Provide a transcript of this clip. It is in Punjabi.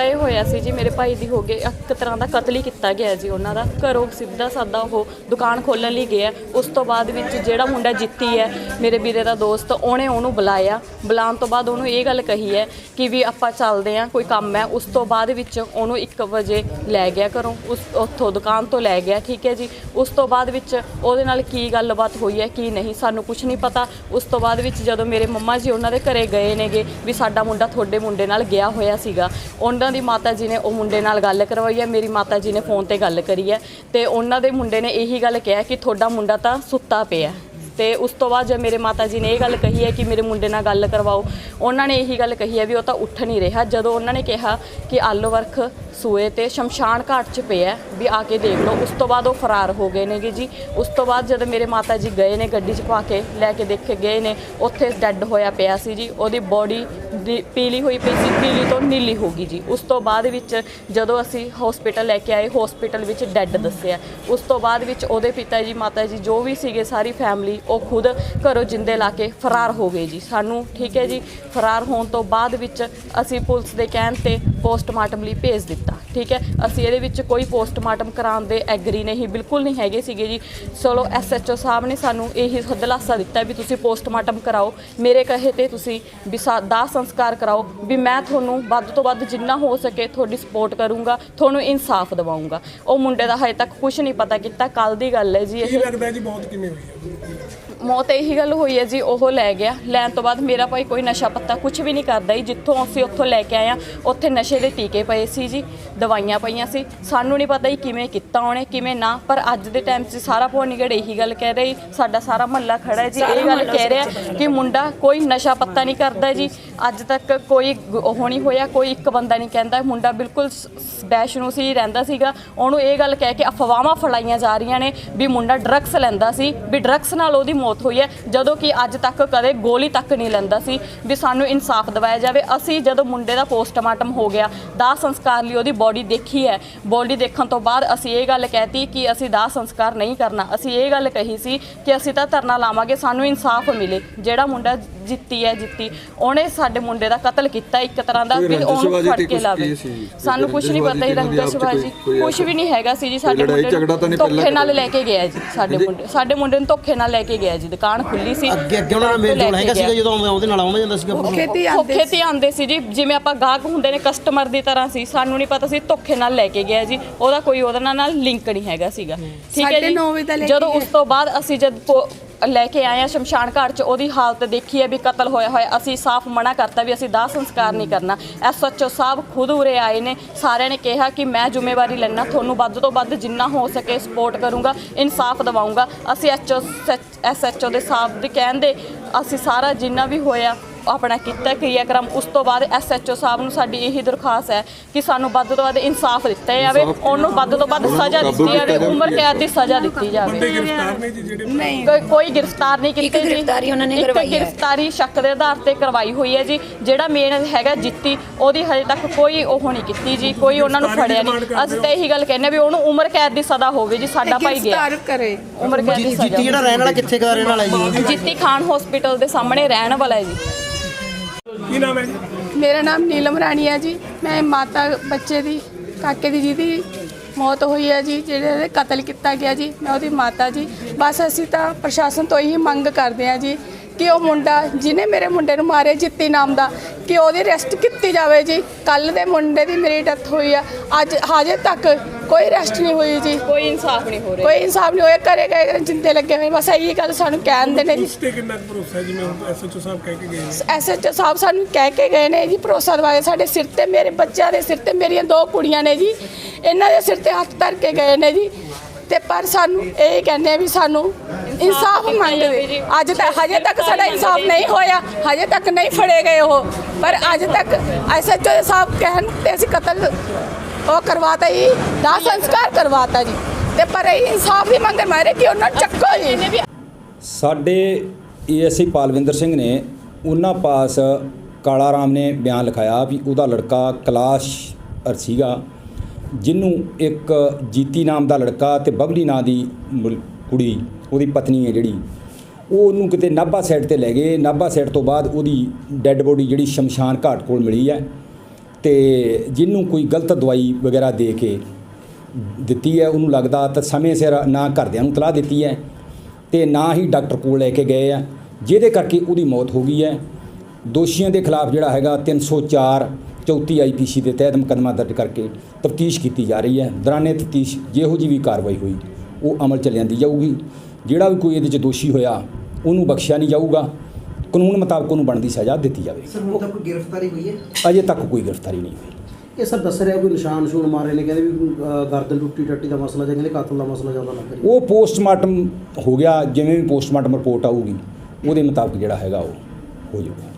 ਮਾਮਲਾ ਇਹ ਹੋਇਆ ਸੀ ਜੀ, ਮੇਰੇ ਭਾਈ ਦੀ ਹੋ ਗਏ, ਇੱਕ ਤਰ੍ਹਾਂ ਦਾ ਕਤਲ ਹੀ ਕੀਤਾ ਗਿਆ ਜੀ ਉਹਨਾਂ ਦਾ। ਘਰੋਂ ਸਿੱਧਾ ਸਾਦਾ ਉਹ ਦੁਕਾਨ ਖੋਲਣ ਲਈ ਗਿਆ। ਉਸ ਤੋਂ ਬਾਅਦ ਵਿੱਚ ਜਿਹੜਾ ਮੁੰਡਾ ਜਿੱਤੀ ਹੈ, ਮੇਰੇ ਵੀਰੇ ਦਾ ਦੋਸਤ, ਉਹਨੇ ਉਹਨੂੰ ਬੁਲਾਇਆ। ਬੁਲਾਉਣ ਤੋਂ ਬਾਅਦ ਉਹਨੂੰ ਇਹ ਗੱਲ ਕਹੀ ਹੈ ਕਿ ਵੀ ਆਪਾਂ ਚੱਲਦੇ ਆਂ ਕੋਈ ਕੰਮ ਹੈ। ਉਸ ਤੋਂ ਬਾਅਦ ਵਿੱਚ ਉਹਨੂੰ 1 ਵਜੇ ਲੈ ਗਿਆ ਘਰੋਂ, ਉਸ ਉੱਥੋਂ ਦੁਕਾਨ ਤੋਂ ਲੈ ਗਿਆ, ਠੀਕ ਹੈ ਜੀ। ਉਸ ਤੋਂ ਬਾਅਦ ਵਿੱਚ ਉਹਦੇ ਨਾਲ ਕੀ ਗੱਲਬਾਤ ਹੋਈ ਹੈ, ਕੀ ਨਹੀਂ, ਸਾਨੂੰ ਕੁਝ ਨਹੀਂ ਪਤਾ। ਉਸ ਤੋਂ ਬਾਅਦ ਵਿੱਚ ਜਦੋਂ ਮੇਰੇ ਮੰਮਾ ਜੀ ਉਹਨਾਂ ਦੇ ਘਰੇ ਗਏ ਨੇਗੇ ਵੀ ਸਾਡਾ ਮੁੰਡਾ ਤੁਹਾਡੇ ਮੁੰਡੇ ਨਾਲ ਗਿਆ ਹੋਇਆ ਸੀਗਾ, ਉਹਨਾਂ ਉਹਨਾਂ ਦੀ ਮਾਤਾ ਜੀ ਨੇ ਉਹ ਮੁੰਡੇ ਨਾਲ ਗੱਲ ਕਰਵਾਈ ਹੈ, ਮੇਰੀ ਮਾਤਾ ਜੀ ਨੇ ਫੋਨ ਤੇ ਗੱਲ ਕਰੀ ਹੈ ਤੇ ਉਹਨਾਂ ਦੇ ਮੁੰਡੇ ਨੇ ਇਹੀ ਗੱਲ ਕਿਹਾ ਕਿ ਤੁਹਾਡਾ ਮੁੰਡਾ ਤਾਂ ਸੁੱਤਾ ਪਿਆ ਤੇ ਉਸ ਤੋਂ ਬਾਅਦ ਜਦ ਮੇਰੇ ਮਾਤਾ ਜੀ ਨੇ ਇਹ ਗੱਲ ਕਹੀ ਹੈ ਕਿ ਮੇਰੇ ਮੁੰਡੇ ਨਾਲ ਗੱਲ ਕਰਵਾਓ, ਉਹਨਾਂ ਨੇ ਇਹੀ ਗੱਲ ਕਹੀ ਹੈ ਵੀ ਉਹ ਤਾਂ ਉੱਠ ਨਹੀਂ ਰਿਹਾ। ਜਦੋਂ ਉਹਨਾਂ ਨੇ ਕਿਹਾ ਕਿ ਆਲੋ ਵਰਖ ਸੂਏ ਤੇ ਸ਼ਮਸ਼ਾਨ ਘਾਟ 'ਚ ਪਿਆ ਵੀ ਆ ਕੇ ਦੇਖ ਲਓ। ਉਸ ਤੋਂ ਬਾਅਦ ਉਹ ਫਰਾਰ ਹੋ ਗਏ ਨੇਗੇ ਜੀ। ਉਸ ਤੋਂ ਬਾਅਦ ਜਦੋਂ ਮੇਰੇ ਮਾਤਾ ਜੀ ਗਏ ਨੇ ਗੱਡੀ 'ਚ ਪਾ ਕੇ, ਲੈ ਕੇ ਦੇਖ ਕੇ ਗਏ ਨੇ, ਉੱਥੇ ਡੈੱਡ ਹੋਇਆ ਪਿਆ ਸੀ ਜੀ। ਉਹਦੀ ਬੋਡੀ ਪੀਲੀ ਹੋਈ ਪਈ ਸੀ, ਪੀਲੀ ਤੋਂ ਨੀਲੀ ਹੋ ਗਈ ਜੀ। ਉਸ ਤੋਂ ਬਾਅਦ ਵਿੱਚ ਜਦੋਂ ਅਸੀਂ ਹਸਪੀਟਲ ਲੈ ਕੇ ਆਏ ਹਸਪੀਟਲ ਵਿੱਚ ਡੈੱਡ ਦੱਸਿਆ। ਉਸ ਤੋਂ ਬਾਅਦ ਵਿੱਚ ਉਹਦੇ ਪਿਤਾ ਜੀ, ਮਾਤਾ ਜੀ ਜੋ ਵੀ ਸੀਗੇ, ਸਾਰੀ ਫੈਮਿਲੀ ਉਹ ਖੁਦ ਘਰੋਂ ਜਿੰਦੇ ਲਾ ਕੇ ਫਰਾਰ ਹੋ ਗਏ ਜੀ। ਸਾਨੂੰ, ਠੀਕ ਹੈ ਜੀ, ਫਰਾਰ ਹੋਣ ਤੋਂ ਬਾਅਦ ਵਿੱਚ ਅਸੀਂ ਪੁਲਿਸ ਦੇ ਕਹਿਣ ਤੇ ਪੋਸਟਮਾਰਟਮ ਲਈ ਭੇਜ ਦਿੱਤਾ ਠੀਕ ਹੈ? ਅਸੀਂ ਇਹਦੇ ਵਿੱਚ ਕੋਈ ਪੋਸਟਮਾਰਟਮ ਕਰਾਉਣ ਦੇ ਐਗਰੀ ਨਹੀਂ ਬਿਲਕੁਲ ਨਹੀਂ ਹੈਗੇ ਸੀਗੇ ਜੀ। ਚਲੋ ਐਸਐਚਓ ਸਾਹਿਬ ਨੇ ਸਾਨੂੰ ਇਹੀ ਦਿਲਾਸਾ ਦਿੱਤਾ ਵੀ ਤੁਸੀਂ ਪੋਸਟਮਾਰਟਮ ਕਰਾਓ। ਮੇਰੇ ਕਹੇ ਤੇ ਤੁਸੀਂ ਵੀ ਦਾਹ ਸੰਸਕਾਰ ਕਰਾਓ ਵੀ ਮੈਂ ਤੁਹਾਨੂੰ ਵੱਧ ਤੋਂ ਵੱਧ ਜਿੰਨਾ ਹੋ ਸਕੇ ਤੁਹਾਡੀ ਸਪੋਰਟ ਕਰੂੰਗਾ ਤੁਹਾਨੂੰ ਇਨਸਾਫ ਦਿਵਾਉਂਗਾ। ਉਹ ਮੁੰਡੇ ਦਾ ਹਜੇ ਤੱਕ ਕੁਝ ਨਹੀਂ ਪਤਾ ਕੀਤਾ ਕੱਲ ਦੀ ਗੱਲ ਹੈ ਜੀ ਇਹ। ਲੱਗਦਾ ਜੀ ਬਹੁਤ ਕਿਵੇਂ ਹੋਈ ਹੈ? ਮੌਤ ਇਹੀ ਗੱਲ ਹੋਈ ਹੈ ਜੀ ਉਹ ਲੈ ਗਿਆ। ਲੈਣ ਤੋਂ ਬਾਅਦ ਮੇਰਾ ਭਾਈ ਕੋਈ ਨਸ਼ਾ ਪੱਤਾ ਕੁਝ ਵੀ ਨਹੀਂ ਕਰਦਾ ਜੀ ਜਿੱਥੋਂ ਅਸੀਂ ਉੱਥੋਂ ਲੈ ਕੇ ਆਏ ਆ ਉੱਥੇ ਨਸ਼ੇ ਦੇ ਟੀਕੇ ਪਏ ਸੀ ਜੀ ਦਵਾਈਆਂ ਪਈਆਂ ਸੀ। ਸਾਨੂੰ ਨਹੀਂ ਪਤਾ ਜੀ ਕਿਵੇਂ ਕੀਤਾ ਉਹਨੇ ਕਿਵੇਂ ਨਾ ਪਰ ਅੱਜ ਦੇ ਟਾਈਮ 'ਚ ਸਾਰਾ ਭੋਨੀਗੜ ਇਹੀ ਗੱਲ ਕਹਿ ਰਹੀ ਸਾਡਾ ਸਾਰਾ ਮਹੱਲਾ ਖੜਾ ਹੈ ਜੀ। ਇਹ ਗੱਲ ਕਹਿ ਰਿਹਾ ਕਿ ਮੁੰਡਾ ਕੋਈ ਨਸ਼ਾ ਪੱਤਾ ਨਹੀਂ ਕਰਦਾ ਜੀ। ਅੱਜ ਤੱਕ ਕੋਈ ਉਹ ਨਹੀਂ ਹੋਇਆ ਕੋਈ ਇੱਕ ਬੰਦਾ ਨਹੀਂ ਕਹਿੰਦਾ। ਮੁੰਡਾ ਬਿਲਕੁਲ ਬੈਸ਼ਨੂ ਸੀ ਰਹਿੰਦਾ ਸੀਗਾ। ਉਹਨੂੰ ਇਹ ਗੱਲ ਕਹਿ ਕੇ ਅਫਵਾਹਾਂ ਫੈਲਾਈਆਂ ਜਾ ਰਹੀਆਂ ਨੇ ਵੀ ਮੁੰਡਾ ਡਰੱਗਸ ਲੈਂਦਾ ਸੀ। ਵੀ ਡਰੱਗਸ ਨਾਲ ਉਹਦੀ ਮੌਤ ਹੋਈ ਹੈ ਜਦੋਂ ਕਿ ਅੱਜ ਤੱਕ ਕਦੇ ਗੋਲੀ ਤੱਕ ਨਹੀਂ ਲੈਂਦਾ ਸੀ। ਵੀ ਸਾਨੂੰ ਇਨਸਾਫ ਦਿਵਾਇਆ ਜਾਵੇ। ਅਸੀਂ ਜਦੋਂ ਮੁੰਡੇ ਦਾ ਪੋਸਟਮਾਰਟਮ ਹੋ ਗਿਆ ਦਾਹ ਸੰਸਕਾਰ ਲਈ ਉਹਦੀ ਬੋਡੀ ਦੇਖੀ ਹੈ। ਬੋਡੀ ਦੇਖਣ ਤੋਂ ਬਾਅਦ ਅਸੀਂ ਇਹ ਗੱਲ ਕਹਿਤੀ ਕਿ ਅਸੀਂ ਦਾਹ ਸੰਸਕਾਰ ਨਹੀਂ ਕਰਨਾ। ਅਸੀਂ ਇਹ ਗੱਲ ਕਹੀ ਸੀ ਕਿ ਅਸੀਂ ਤਾਂ ਧਰਨਾ ਲਾਵਾਂਗੇ ਸਾਨੂੰ ਇਨਸਾਫ ਮਿਲੇ। ਜਿਹੜਾ ਮੁੰਡਾ ਜਿੱਤੀ ਹੈ ਜਿੱਤੀ। ਉਹਨੇ ਸਾਡੇ ਮੁੰਡੇ ਦਾ ਕਤਲ ਕੀਤਾ ਇੱਕ ਤਰ੍ਹਾਂ ਦਾ ਵੀ ਉਹਨੂੰ ਫੜ ਕੇ ਕੁਛ ਲਾਵੇ। ਸਾਨੂੰ ਕੁਝ ਨਹੀਂ ਪਤਾ ਹੀ ਰੰਗਸ਼ਬਾਜੀ ਕੁਝ ਵੀ ਨਹੀਂ ਹੈਗਾ ਸੀ ਜੀ ਸਾਡੇ ਮੁੰਡੇ ਝਗੜਾ ਤਾਂ ਨੂੰ ਨਹੀਂ ਪਹਿਲਾਂ ਧੋਖੇ ਨਾਲ? ਲੈ ਕੇ ਗਿਆ ਜੀ ਸਾਡੇ ਮੁੰਡੇ ਸਾਡੇ ਮੁੰਡੇ ਨੂੰ ਧੋਖੇ ਨਾਲ ਲੈ ਕੇ ਗਿਆ ਜੀ ਦੁਕਾਨ ਖੁੱਲੀ ਸੀ। ਅੱਗੇ ਅੱਗੇ ਉਹਨਾਂ ਨਾਲ ਮੇਲ ਜੋਲ ਹੈਗਾ ਸੀਗਾ ਜਦੋਂ ਆਉਂਦਾ ਉਹਦੇ ਨਾਲ ਆਉਂਦਾ ਜਾਂਦਾ ਸੀਗਾ ਖੇਤੀ ਆਂਦੇ ਧੋਖੇ ਤੇ ਆਂਦੇ ਸੀ ਜੀ ਜਿਵੇਂ ਆਪਾਂ ਗਾਹਕ ਹੁੰਦੇ ਨੇ ਕਸਟਮਰ ਦੀ ਤਰ੍ਹਾਂ ਸੀ ਸਾਨੂੰ ਨਹੀਂ ਪਤਾ ਸੀ ਧੋਖੇ ਨਾਲ ਲੈ ਕੇ ਗਿਆ ਜੀ। ਉਹਦਾ ਕੋਈ ਉਹਦੇ ਨਾਲ ਨਾਲ ਲਿੰਕ ਨਹੀਂ ਹੈਗਾ ਸੀਗਾ। ਠੀਕ ਹੈ ਸਾਢੇ ਜੀ? ਨੌ ਵਜੇ ਦਾ ਲੈ ਕੇ ਜਦੋਂ ਉਸ। ਤੋਂ ਬਾਅਦ ਅਸੀਂ ਜਦ ਪੋ- ਲੈ ਕੇ ਆਏ ਆ ਸ਼ਮਸ਼ਾਨ ਘਾਟ 'ਚ ਉਹਦੀ ਹਾਲਤ ਦੇਖੀ ਹੈ ਵੀ ਕਤਲ ਹੋਇਆ ਹੋਇਆ। ਅਸੀਂ ਸਾਫ਼ ਮਨਾ ਕਰਤਾ ਵੀ ਅਸੀਂ ਦਾਹ ਸੰਸਕਾਰ ਨਹੀਂ ਕਰਨਾ। ਐਸਐਚਓ ਸਾਹਿਬ ਖੁਦ ਉਰੇ ਆਏ ਨੇ। ਸਾਰਿਆਂ ਨੇ ਕਿਹਾ ਕਿ ਮੈਂ ਜ਼ਿੰਮੇਵਾਰੀ ਲੈਣਾ ਤੁਹਾਨੂੰ ਵੱਧ ਤੋਂ ਵੱਧ ਜਿੰਨਾ ਹੋ ਸਕੇ ਸਪੋਰਟ ਕਰੂੰਗਾ ਇਨਸਾਫ ਦਿਵਾਉਂਗਾ। ਅਸੀਂ ਐਚਓ ਐਸਐਚਓ ਦੇ ਸਾਹਿਬ ਦੇ ਕਹਿਣ ਦੇ ਅਸੀਂ ਸਾਰਾ ਜਿੰਨਾ ਵੀ ਹੋਇਆ ਆਪਣਾ ਕੀਤਾ ਕਿਰਿਆਕਰਮ ਉਸ ਤੋਂ ਬਾਅਦ ਐਸਐਚਓ ਸਾਹਿਬ ਨੂੰ ਸਾਡੀ ਇਹੀ ਦਰਖਾਸਤ ਹੈ ਕਿ ਸਾਨੂੰ ਵੱਧ ਤੋਂ ਵੱਧ ਇਨਸਾਫ ਦਿੱਤਾ ਜਾਵੇ ਉਹਨੂੰ ਵੱਧ ਤੋਂ ਵੱਧ ਸਜ਼ਾ ਦਿੱਤੀ ਜਾਵੇ ਕੀਤਾ ਉਮਰ। ਕੈਦ ਦੀ ਸਜ਼ਾ ਦਿੱਤੀ ਜਾਵੇ। ਬੰਦੇ ਗ੍ਰਿਫਤਾਰ ਨੇ ਜੀ ਜਿਹੜੇ ਨਹੀਂ ਕੋਈ ਕੋਈ ਗ੍ਰਿਫਤਾਰ ਨਹੀਂ ਕੀਤੀ ਇੱਕ ਗ੍ਰਿਫਤਾਰੀ ਉਹਨਾਂ ਨੇ ਇੱਕ ਕਰਵਾਈ ਹੈ। ਗ੍ਰਿਫਤਾਰੀ ਸ਼ੱਕ ਦੇ ਆਧਾਰ ਤੇ ਕਰਵਾਈ ਹੋਈ ਹੈ ਜੀ। ਜਿਹੜਾ ਮੇਨ ਹੈਗਾ ਜਿੱਤੀ ਉਹਦੀ ਹਜੇ ਤੱਕ ਕੋਈ ਉਹ ਨਹੀਂ ਕੀਤੀ ਜੀ। ਕੋਈ ਉਹਨਾਂ ਨੂੰ ਫੜਿਆ ਨਹੀਂ। ਅਸੀਂ ਤਾਂ ਇਹੀ ਗੱਲ ਕਹਿੰਦੇ ਹਾਂ ਵੀ ਉਹਨੂੰ ਉਮਰ ਕੈਦ ਦੀ ਸਜ਼ਾ ਹੋਵੇ ਜੀ ਸਾਡਾ ਭਾਈ ਗਿਆ। ਗ੍ਰਿਫਤਾਰ ਕਰੇ। ਉਮਰ ਕੈਦ ਦੀ ਜੀਤੀ ਸਜ਼ਾ ਜਿਹੜਾ ਰਹਿਣ ਵਾਲਾ ਕਿੱਥੇ ਦਾ ਰਹਿਣ ਵਾਲਾ ਜੀ? ਜਿੱਤੀ ਖਾਨ ਹਸਪੀਟਲ ਦੇ ਸਾਹਮਣੇ ਰਹਿਣ ਵਾਲਾ ਹੈ ਜੀ। ਕੀ ਨਾਮ ਹੈ? ਮੇਰਾ ਨਾਮ ਨੀਲਮ ਰਾਣੀ ਹੈ ਜੀ। ਮੈਂ ਮਾਤਾ ਬੱਚੇ ਦੀ, ਕਾਕੇ ਦੀ ਜਿਹਦੀ ਮੌਤ ਹੋਈ ਹੈ ਜੀ, ਜਿਹੜੇ ਦੇ ਕਤਲ ਕੀਤਾ ਗਿਆ ਜੀ, ਮੈਂ ਉਹਦੀ ਮਾਤਾ ਜੀ। ਬਸ ਅਸੀਂ ਤਾਂ ਪ੍ਰਸ਼ਾਸਨ ਤੋਂ ਇਹੀ ਮੰਗ ਕਰਦੇ ਹਾਂ ਜੀ ਕਿ ਉਹ ਮੁੰਡਾ ਜਿਹਨੇ ਮੇਰੇ ਮੁੰਡੇ ਨੂੰ ਮਾਰਿਆ ਜਿੱਤੀ ਨਾਮ ਦਾ ਕਿ ਉਹਦੀ ਅਰੈਸਟ ਕੀਤੀ ਜਾਵੇ ਜੀ। ਕੱਲ ਦੇ ਮੁੰਡੇ ਦੀ ਮੇਰੀ ਡੈਥ ਹੋਈ ਆ। ਅੱਜ ਹਜੇ ਤੱਕ ਕੋਈ ਅਰੈਸਟ ਨਹੀਂ ਹੋਈ ਜੀ। ਕੋਈ ਇਨਸਾਫ ਨਹੀਂ ਹੋ ਰਿਹਾ। ਕੋਈ ਇਨਸਾਫ ਨਹੀਂ ਹੋਇਆ ਘਰੇ ਗਏ ਜਿੰਦੇ ਲੱਗੇ ਹੋਏ ਬਸ ਇਹੀ ਗੱਲ ਸਾਨੂੰ ਕਹਿਣ ਦੇ ਨੇ ਜੀ ਉਸ ਤੇ ਕਿੰਨਾ ਕੁ ਭਰੋਸਾ ਹੈ ਜਿਵੇਂ ਹੁਣ ਐਸਐਚਓ ਸਾਹਿਬ ਕਹਿ ਕੇ ਗਏ ਨੇ? ਐਸਐਚਓ ਸਾਹਿਬ ਸਾਨੂੰ ਕਹਿ ਕੇ ਗਏ ਨੇ ਜੀ ਭਰੋਸਾ ਦਿਵਾਇਆ। ਸਾਡੇ ਸਿਰ ਤੇ ਮੇਰੇ ਬੱਚਿਆਂ ਦੇ ਸਿਰ ਤੇ ਮੇਰੀਆਂ ਦੋ ਕੁੜੀਆਂ ਨੇ ਜੀ। ਇਹਨਾਂ ਦੇ ਸਿਰ ਤੇ ਹੱਥ ਧਰ ਕੇ ਗਏ ਨੇ ਜੀ। ਤੇ ਪਰ ਸਾਨੂੰ ਇਹ ਕਹਿੰਦੇ ਆ ਵੀ ਸਾਨੂੰ ਇਨਸਾਫ ਮੰਗਦੇ। ਅੱਜ ਤੱਕ ਹਜੇ ਤੱਕ ਸਾਡਾ ਇਨਸਾਫ ਨਹੀਂ ਹੋਇਆ। ਹਜੇ ਤੱਕ ਨਹੀਂ ਫੜੇ ਗਏ ਉਹ। ਪਰ ਅੱਜ ਤੱਕ ਐਸਐਚਓ ਸਾਹਿਬ ਕਹਿਣ ਤੇ ਅਸੀਂ ਕਤਲ ਉਹ ਕਰਵਾਤਾ ਜੀ, ਦਾ ਸੰਸਕਾਰ ਕਰਵਾਤਾ ਜੀ। ਤੇ ਪਰ ਇਹ ਇਨਸਾਫ ਦੀ ਮੰਗ ਮਾਰੇ ਕਿ ਉਹਨਾਂ ਚੱਕੋ ਜੀ। ਸਾਡੇ ਏਐਸਆਈ ਪਾਲਵਿੰਦਰ ਸਿੰਘ ਨੇ ਉਹਨਾਂ ਪਾਸ ਕਾਲਾ ਰਾਮ ਨੇ ਬਿਆਨ ਲਿਖਾਇਆ ਵੀ ਉਹਦਾ ਲੜਕਾ ਕਲਾਸ਼ ਅਰ ਜਿਹਨੂੰ ਇੱਕ ਜੀਤੀ ਨਾਮ ਦਾ ਲੜਕਾ ਤੇ ਬਬਲੀ ਨਾਂ ਦੀ ਮੁਲ- ਕੁੜੀ, ਉਹਦੀ ਪਤਨੀ ਹੈ ਜਿਹੜੀ, ਉਹ ਉਹਨੂੰ ਕਿਤੇ ਨਾਭਾ ਸਾਈਡ ਤੇ ਲੈ ਗਏ। ਨਾਭਾ ਸਾਈਡ ਤੋਂ ਬਾਅਦ ਉਹਦੀ ਡੈੱਡ ਬੋਡੀ ਜਿਹੜੀ ਸ਼ਮਸ਼ਾਨ ਘਾਟ ਕੋਲ ਮਿਲੀ ਹੈ ਤੇ ਜਿਹਨੂੰ ਕੋਈ ਗਲਤ ਦਵਾਈ ਵਗੈਰਾ ਦੇ ਕੇ ਦਿੱਤੀ ਹੈ, ਉਹਨੂੰ ਲੱਗਦਾ ਤਾਂ ਸਮੇਂ ਸਿਰ ਨਾ ਘਰਦਿਆਂ ਨੂੰ ਤਲਾਹ ਦਿੱਤੀ ਹੈ ਤੇ ਨਾ ਹੀ ਡਾਕਟਰ ਕੋਲ ਲੈ ਕੇ ਗਏ ਆ ਜਿਹਦੇ ਕਰਕੇ ਉਹਦੀ ਮੌਤ ਹੋ ਗਈ ਹੈ। ਦੋਸ਼ੀਆਂ ਦੇ ਖਿਲਾਫ ਜਿਹੜਾ ਹੈਗਾ 304 34 ਆਈਪੀਸੀ ਦੇ ਤਹਿਤ ਮੁਕੱਦਮਾ ਦਰਜ ਕਰਕੇ ਤਫਤੀਸ਼ ਕੀਤੀ ਜਾ ਰਹੀ ਹੈ। ਦੌਰਾਨੇ ਤਫਤੀਸ਼ ਜਿਹੋ ਜੀ ਵੀ ਕਾਰਵਾਈ ਹੋਈ ਉਹ ਅਮਲ ਚ ਲਿਆਂਦੀ ਜਾਊਗੀ। ਜਿਹੜਾ ਵੀ ਕੋਈ ਇਹਦੇ ਚ ਦੋਸ਼ੀ ਹੋਇਆ ਉਹਨੂੰ ਬਖਸ਼ਿਆ ਨਹੀਂ ਜਾਊਗਾ। ਕਾਨੂੰਨ ਮੁਤਾਬਕ ਉਹਨੂੰ ਬਣਦੀ ਸਜ਼ਾ ਦਿੱਤੀ ਜਾਵੇ। ਸਰ ਹੁਣ ਤੱਕ ਗ੍ਰਿਫਤਾਰੀ ਹੋਈ ਹੈ? ਅਜੇ ਤੱਕ ਕੋਈ ਗ੍ਰਿਫਤਾਰੀ ਨਹੀਂ ਹੋਈ। ਇਹ ਸਰ ਦੱਸ ਰਿਹਾ ਕੋਈ ਨਿਸ਼ਾਨ ਨਿਸ਼ੂਨ ਮਾਰੇ ਨੇ ਕਹਿੰਦੇ ਵੀ ਗਰਦਨ ਟੁੱਟੀ ਟੱਟੀ ਦਾ ਮਸਲਾ ਜਾਂ ਕਹਿੰਦੇ ਕਾਤਲ ਦਾ ਮਸਲਾ ਜ਼ਿਆਦਾ ਲੱਗ ਰਿਹਾ। ਉਹ ਪੋਸਟਮਾਰਟਮ ਹੋ ਗਿਆ ਜਿਵੇਂ ਵੀ ਪੋਸਟਮਾਰਟਮ ਰਿਪੋਰਟ ਆਊਗੀ ਉਹਦੇ ਮੁਤਾਬਕ ਜਿਹੜਾ ਹੈਗਾ ਉਹ ਹੋ ਜਾਊਗਾ।